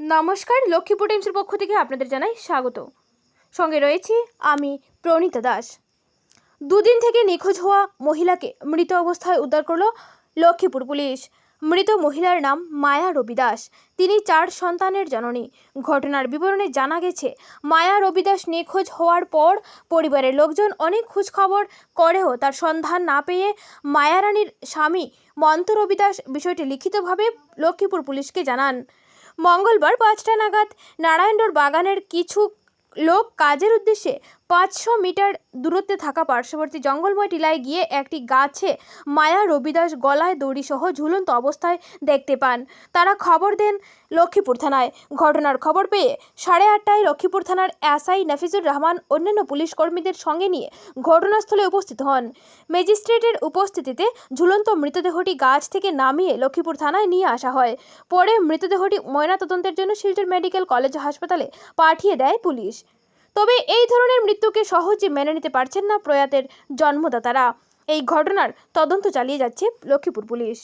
নমস্কার, লক্ষ্মীপুর টাইমসের পক্ষ থেকে আপনাদের জানাই স্বাগত। সঙ্গে রয়েছি আমি প্রণীতা দাস। দুদিন থেকে নিখোঁজ হওয়া মহিলাকে মৃত অবস্থায় উদ্ধার করল লক্ষ্মীপুর পুলিশ। মৃত মহিলার নাম মায়া রবি দাস। তিনি চার সন্তানের জননী। ঘটনার বিবরণে জানা গেছে, মায়া রবি দাস নিখোঁজ হওয়ার পর পরিবারের লোকজন অনেক খোঁজখবর করেও তার সন্ধান না পেয়ে মায়ারানীর স্বামী মন্ত রবি দাস বিষয়টি লিখিতভাবে লক্ষ্মীপুর পুলিশকে জানান। মঙ্গলবার পাঁচটা নাগাদ নারায়ণডোর বাগানের কিছু লোক কাজের উদ্দেশ্যে পাঁচশো মিটার দূরত্বে থাকা পার্শ্ববর্তী জঙ্গলময় টিলায় গিয়ে একটি গাছে মায়া রবিদাস গলায় দড়িসহ ঝুলন্ত অবস্থায় দেখতে পান। তারা খবর দেন লক্ষ্মীপুর থানায়। ঘটনার খবর পেয়ে সাড়ে আটটায় লক্ষ্মীপুর থানার এসআই নাফিজুর রহমান অন্যান্য পুলিশ কর্মীদের সঙ্গে নিয়ে ঘটনাস্থলে উপস্থিত হন। ম্যাজিস্ট্রেটের উপস্থিতিতে ঝুলন্ত মৃতদেহটি গাছ থেকে নামিয়ে লক্ষ্মীপুর থানায় নিয়ে আসা হয়। পরে মৃতদেহটি ময়নাতদন্তের জন্য শিলচর মেডিকেল কলেজ হাসপাতালে পাঠিয়ে দেয় পুলিশ। তবে এই ধরনের মৃত্যুকে সহজে মেনে নিতে পারছেন না প্রয়াতের জন্মদাতারা। এই ঘটনার তদন্ত চালিয়ে যাচ্ছে লক্ষ্মীপুর পুলিশ।